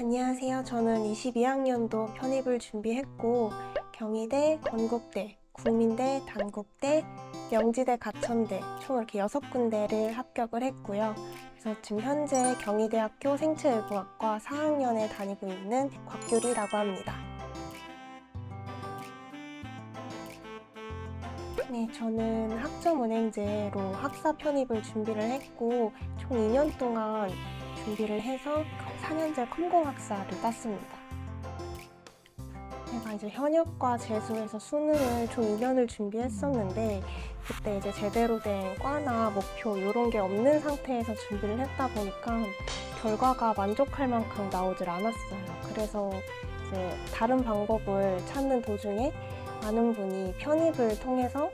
안녕하세요. 저는 22학년도 편입을 준비했고 경희대, 건국대, 국민대, 단국대, 명지대, 가천대 총 이렇게 여섯 군데를 합격을 했고요. 그래서 지금 현재 경희대학교 생체의학과 4학년에 다니고 있는 곽규리라고 합니다. 네, 저는 학점은행제로 학사 편입을 준비를 했고 총 2년 동안 준비를 해서 4년제 컴공학사를 땄습니다. 제가 이제 현역과 재수해서 수능을 총 2년을 준비했었는데 그때 이제 제대로 된 과나 목표 이런 게 없는 상태에서 준비를 했다 보니까 결과가 만족할 만큼 나오질 않았어요. 그래서 이제 다른 방법을 찾는 도중에 많은 분이 편입을 통해서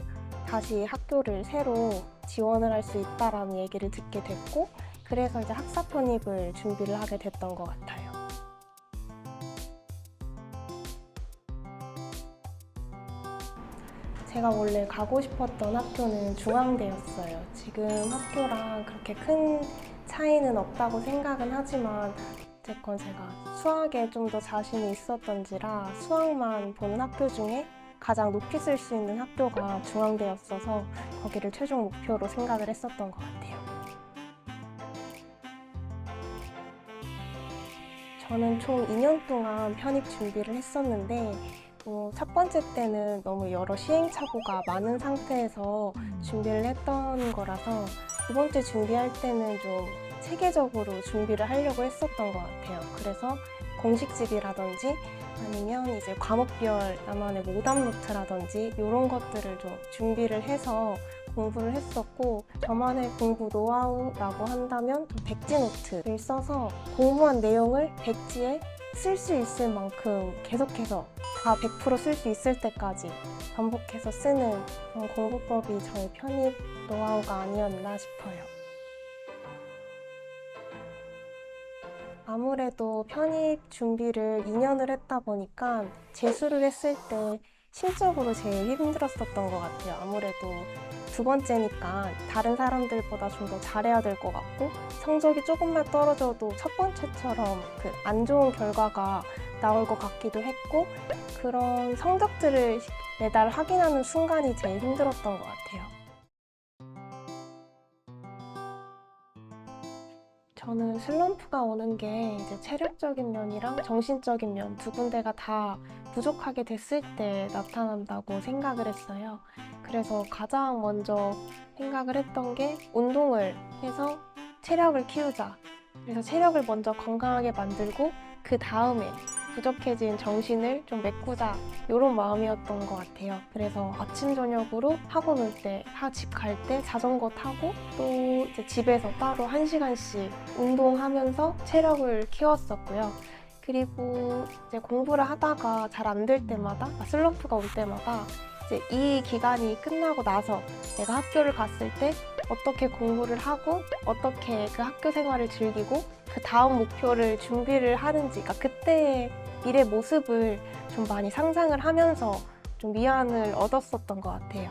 다시 학교를 새로 지원을 할 수 있다라는 얘기를 듣게 됐고 그래서 이제 학사 편입을 준비를 하게 됐던 것 같아요. 제가 원래 가고 싶었던 학교는 중앙대였어요. 지금 학교랑 그렇게 큰 차이는 없다고 생각은 하지만 어쨌건 제가 수학에 좀 더 자신이 있었던지라 수학만 보는 학교 중에 가장 높이 쓸 수 있는 학교가 중앙대였어서 거기를 최종 목표로 생각을 했었던 것 같아요. 저는 총 2년 동안 편입 준비를 했었는데 어, 첫 번째 때는 너무 여러 시행착오가 많은 상태에서 준비를 했던 거라서 두 번째 준비할 때는 좀 체계적으로 준비를 하려고 했었던 것 같아요. 그래서 공식집이라든지 아니면 이제 과목별 나만의 모담 노트라든지 이런 것들을 좀 준비를 해서 공부를 했었고 저만의 공부 노하우라고 한다면 백지 노트를 써서 공부한 내용을 백지에 쓸 수 있을 만큼 계속해서 다 100%쓸 수 있을 때까지 반복해서 쓰는 그런 공부법이 저의 편입 노하우가 아니었나 싶어요. 아무래도 편입 준비를 2년을 했다 보니까 재수를 했을 때 심적으로 제일 힘들었었던 것 같아요. 아무래도 두 번째니까 다른 사람들보다 좀 더 잘해야 될 것 같고 성적이 조금만 떨어져도 첫 번째처럼 그 안 좋은 결과가 나올 것 같기도 했고 그런 성적들을 매달 확인하는 순간이 제일 힘들었던 것 같아요. 저는 슬럼프가 오는 게 이제 체력적인 면이랑 정신적인 면 두 군데가 다 부족하게 됐을 때 나타난다고 생각을 했어요. 그래서 가장 먼저 생각을 했던 게 운동을 해서 체력을 키우자. 그래서 체력을 먼저 건강하게 만들고 그 다음에 부족해진 정신을 좀 메꾸자 이런 마음이었던 것 같아요. 그래서 아침 저녁으로 학원 올 때, 집 갈 때 자전거 타고 또 집에서 따로 한 시간씩 운동하면서 체력을 키웠었고요. 그리고 이제 공부를 하다가 잘 안 될 때마다 아, 슬럼프가 올 때마다 이제 이 기간이 끝나고 나서 내가 학교를 갔을 때 어떻게 공부를 하고 어떻게 그 학교 생활을 즐기고 그 다음 목표를 준비를 하는지 그러니까 그때의 미래 모습을 좀 많이 상상을 하면서 좀 위안을 얻었었던 것 같아요.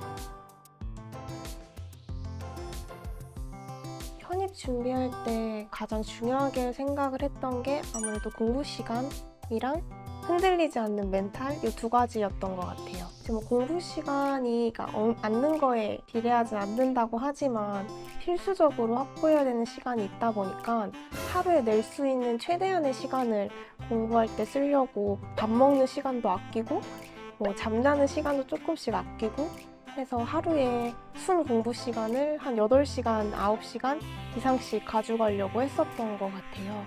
준비할 때 가장 중요하게 생각을 했던 게 아무래도 공부 시간이랑 흔들리지 않는 멘탈 이 두 가지였던 것 같아요. 지금 공부 시간이 그러니까 어- 앉는 거에 비례하지 않는다고 하지만 필수적으로 확보해야 되는 시간이 있다 보니까 하루에 낼 수 있는 최대한의 시간을 공부할 때 쓰려고 밥 먹는 시간도 아끼고 뭐 잠자는 시간도 조금씩 아끼고 해서 하루에 순 공부 시간을 한 8시간, 9시간 이상씩 가져가려고 했었던 것 같아요.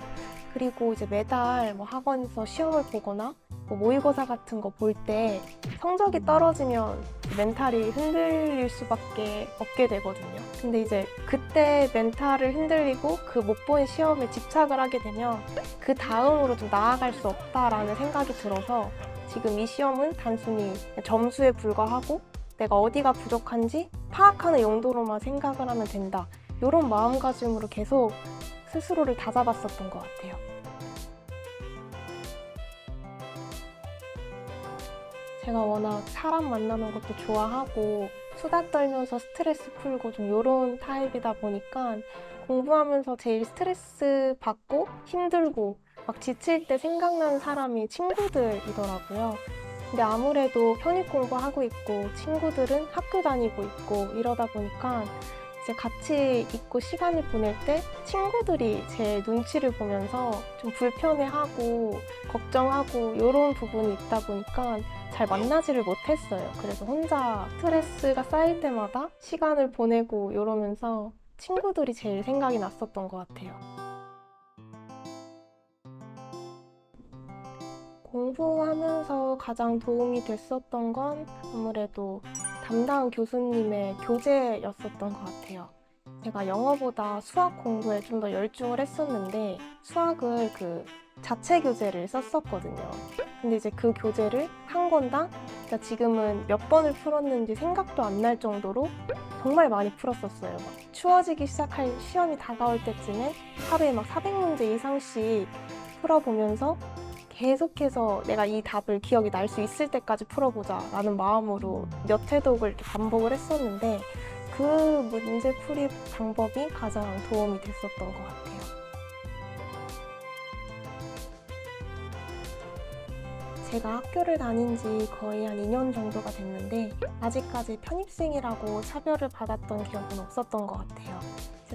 그리고 이제 매달 뭐 학원에서 시험을 보거나 뭐 모의고사 같은 거 볼 때 성적이 떨어지면 멘탈이 흔들릴 수밖에 없게 되거든요. 근데 이제 그때 멘탈을 흔들리고 그 못 본 시험에 집착을 하게 되면 그 다음으로 좀 나아갈 수 없다라는 생각이 들어서 지금 이 시험은 단순히 점수에 불과하고 내가 어디가 부족한지 파악하는 용도로만 생각을 하면 된다. 이런 마음가짐으로 계속 스스로를 다잡았었던 것 같아요. 제가 워낙 사람 만나는 것도 좋아하고 수다 떨면서 스트레스 풀고 좀 이런 타입이다 보니까 공부하면서 제일 스트레스 받고 힘들고 막 지칠 때 생각나는 사람이 친구들이더라고요. 근데 아무래도 편입 공부하고 있고 친구들은 학교 다니고 있고 이러다 보니까 이제 같이 있고 시간을 보낼 때 친구들이 제 눈치를 보면서 좀 불편해하고 걱정하고 이런 부분이 있다 보니까 잘 만나지를 못했어요. 그래서 혼자 스트레스가 쌓일 때마다 시간을 보내고 이러면서 친구들이 제일 생각이 났었던 것 같아요. 공부하면서 가장 도움이 됐었던 건 아무래도 담당 교수님의 교재였었던 것 같아요. 제가 영어보다 수학 공부에 좀 더 열중을 했었는데 수학을 그 자체 교재를 썼었거든요. 근데 이제 그 교재를 한 권당 그러니까 지금은 몇 번을 풀었는지 생각도 안 날 정도로 정말 많이 풀었었어요. 막 추워지기 시작할 시험이 다가올 때쯤엔 하루에 막 400문제 이상씩 풀어보면서 계속해서 내가 이 답을 기억이 날 수 있을 때까지 풀어보자 라는 마음으로 몇 회독을 이렇게 반복을 했었는데 그 문제 풀이 방법이 가장 도움이 됐었던 것 같아요. 제가 학교를 다닌 지 거의 한 2년 정도가 됐는데 아직까지 편입생이라고 차별을 받았던 기억은 없었던 것 같아요.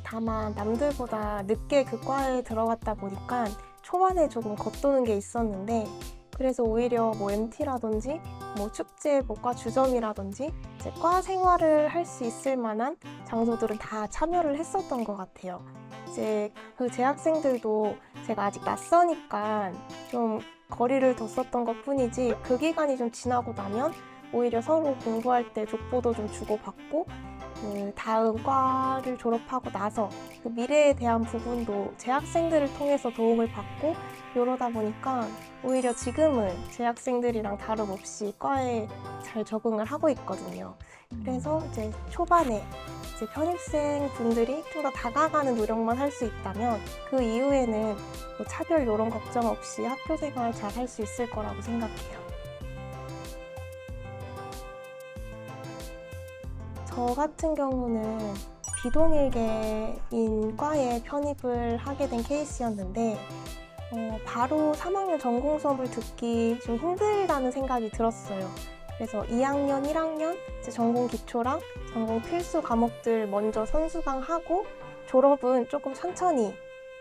다만 남들보다 늦게 그 과에 들어갔다 보니까 초반에 조금 겉도는 게 있었는데 그래서 오히려 뭐 MT라든지 뭐 축제, 뭐과 주점이라든지 이제 과 생활을 할 수 있을 만한 장소들은 다 참여를 했었던 것 같아요. 이제 그 재학생들도 제가 아직 낯서니까 좀 거리를 뒀었던 것 뿐이지 그 기간이 좀 지나고 나면 오히려 서로 공부할 때 족보도 좀 주고받고 그 다음 과를 졸업하고 나서 그 미래에 대한 부분도 재학생들을 통해서 도움을 받고 이러다 보니까 오히려 지금은 재학생들이랑 다름없이 과에 잘 적응을 하고 있거든요. 그래서 이제 초반에 이제 편입생 분들이 좀 더 다가가는 노력만 할 수 있다면 그 이후에는 뭐 차별 이런 걱정 없이 학교 생활 잘 할 수 있을 거라고 생각해요. 저 같은 경우는 비동일계인 과에 편입을 하게 된 케이스였는데 어, 바로 3학년 전공 수업을 듣기 좀 힘들다는 생각이 들었어요. 그래서 2학년, 1학년 이제 전공 기초랑 전공 필수 과목들 먼저 선수강하고 졸업은 조금 천천히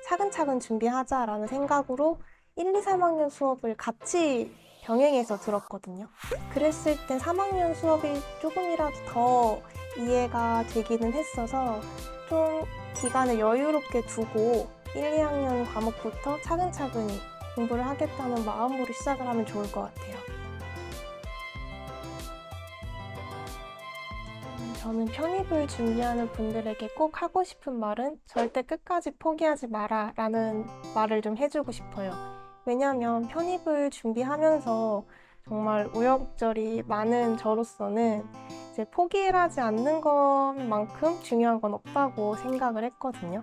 차근차근 준비하자라는 생각으로 1, 2, 3학년 수업을 같이 병행해서 들었거든요. 그랬을 때 3학년 수업이 조금이라도 더 이해가 되기는 했어서 좀 기간을 여유롭게 두고 1, 2학년 과목부터 차근차근히 공부를 하겠다는 마음으로 시작을 하면 좋을 것 같아요. 음, 저는 편입을 준비하는 분들에게 꼭 하고 싶은 말은 절대 끝까지 포기하지 마라 라는 말을 좀 해주고 싶어요. 왜냐하면 편입을 준비하면서 정말 우여곡절이 많은 저로서는 이제 포기를 하지 않는 것만큼 중요한 건 없다고 생각을 했거든요.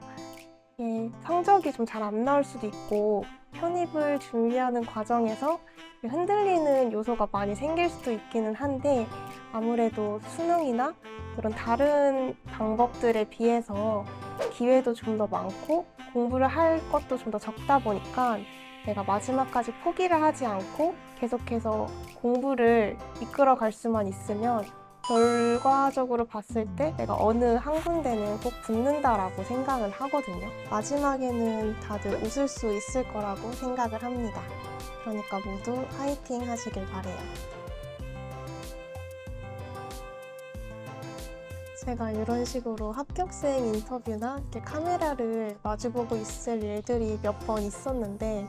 예, 성적이 좀 잘 안 나올 수도 있고 편입을 준비하는 과정에서 흔들리는 요소가 많이 생길 수도 있기는 한데 아무래도 수능이나 그런 다른 방법들에 비해서 기회도 좀 더 많고 공부를 할 것도 좀 더 적다 보니까 내가 마지막까지 포기를 하지 않고 계속해서 공부를 이끌어 갈 수만 있으면 결과적으로 봤을 때 내가 어느 한 군데는 꼭 붙는다라고 생각을 하거든요. 마지막에는 다들 웃을 수 있을 거라고 생각을 합니다. 그러니까 모두 화이팅 하시길 바래요. 제가 이런 식으로 합격생 인터뷰나 이렇게 카메라를 마주보고 있을 일들이 몇 번 있었는데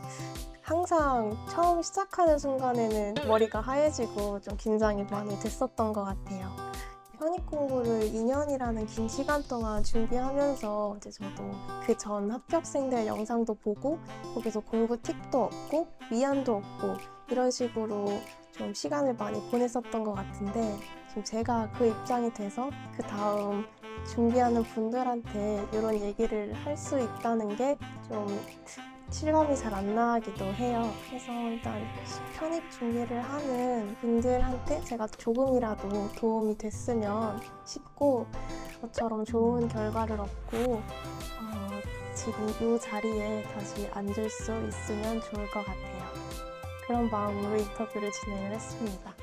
항상 처음 시작하는 순간에는 머리가 하얘지고 좀 긴장이 많이 됐었던 것 같아요. 현익 공부를 2년이라는 긴 시간 동안 준비하면서 이제 저도 그 전 합격생들 영상도 보고 거기서 공부 팁도 얻고 위안도 얻고 이런 식으로 좀 시간을 많이 보냈었던 것 같은데 지금 제가 그 입장이 돼서 그 다음 준비하는 분들한테 이런 얘기를 할 수 있다는 게 좀 실감이 잘 안 나기도 해요. 그래서 일단 편입 준비를 하는 분들한테 제가 조금이라도 도움이 됐으면 싶고 저처럼 좋은 결과를 얻고 어, 지금 이 자리에 다시 앉을 수 있으면 좋을 것 같아요. 그런 마음으로 인터뷰를 진행을 했습니다.